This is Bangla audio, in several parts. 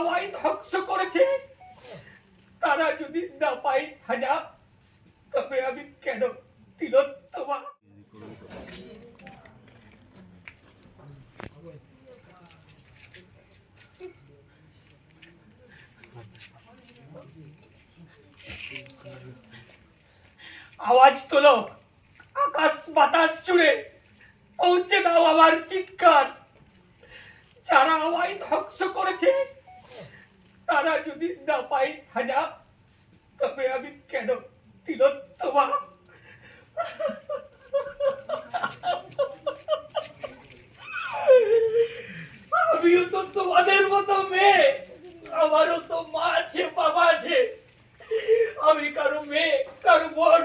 আমায় ধ্বংস করেছে। তারা যদি না পাই সাজা তবে আমি কেন তিলোত্তমা? আওয়াজ তোলো, আকাশ বাতাস জুড়ে। পৌঁছে দাও আমার চিৎকার। যারা আমায় ধ্বংস করেছে তারা যদি না পাই সাজা তবে আমি কেন তিলোত্তমা আমিও তো তোমাদের মতো মেয়ে। আমারও তো মা আছে, বাবা আছে। আমি কারও মেয়ে, কারও বোন।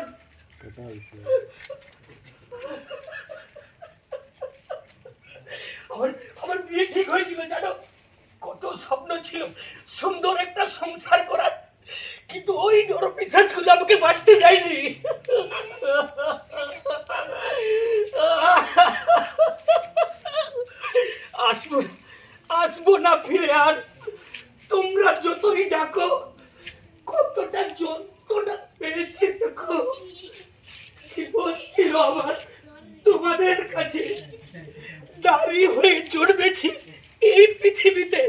আমার আমার বিয়ে ঠিক হয়েছিল, জানো? স্বপ্ন ছিল সুন্দর একটা সংসার করার, কিন্তু ওই নর পিসাজগুলো আমাকে বাঁচতে যায়নি আসব আসব না ফিরে আর। তোমরা যতই ডাকো কতটা যন্ত্রণা পেয়েছি দেখো। কি দোষ ছিল আমার? তোমাদের কাছে দাঁড়ি হয়ে জন্মেছি এই পৃথিবীতে।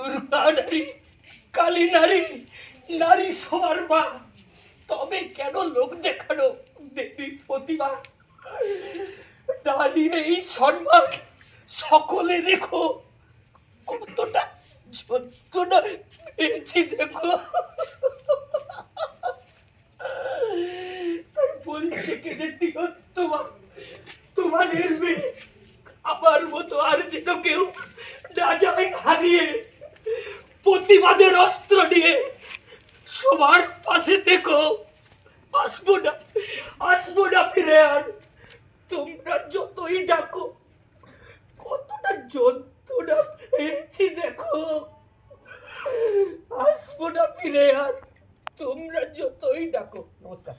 দুর্গা নারী, কালী নারী নারী সবার মা। তবে কেন লোক দেখানো দেবী প্রতিভা নারীর এই সম্মান সকলে দেখো। কতটা যন্ত্রণা পেয়েছি দেখো। বলছে কেঁদে দিও তোমার তোমাদের মেয়ে আমার মতো আর যেন কেউ না যায় হারিয়ে। প্রতিবাদের অস্ত্র নিয়ে সবার পাশে দেখো আসব না আসব না ফিরে আর। তোমরা যতই ডাকো, কতটা যন্ত্রণা পেয়েছি দেখো। আসব না ফিরে আর, তোমরা যতই ডাকো। নমস্কার।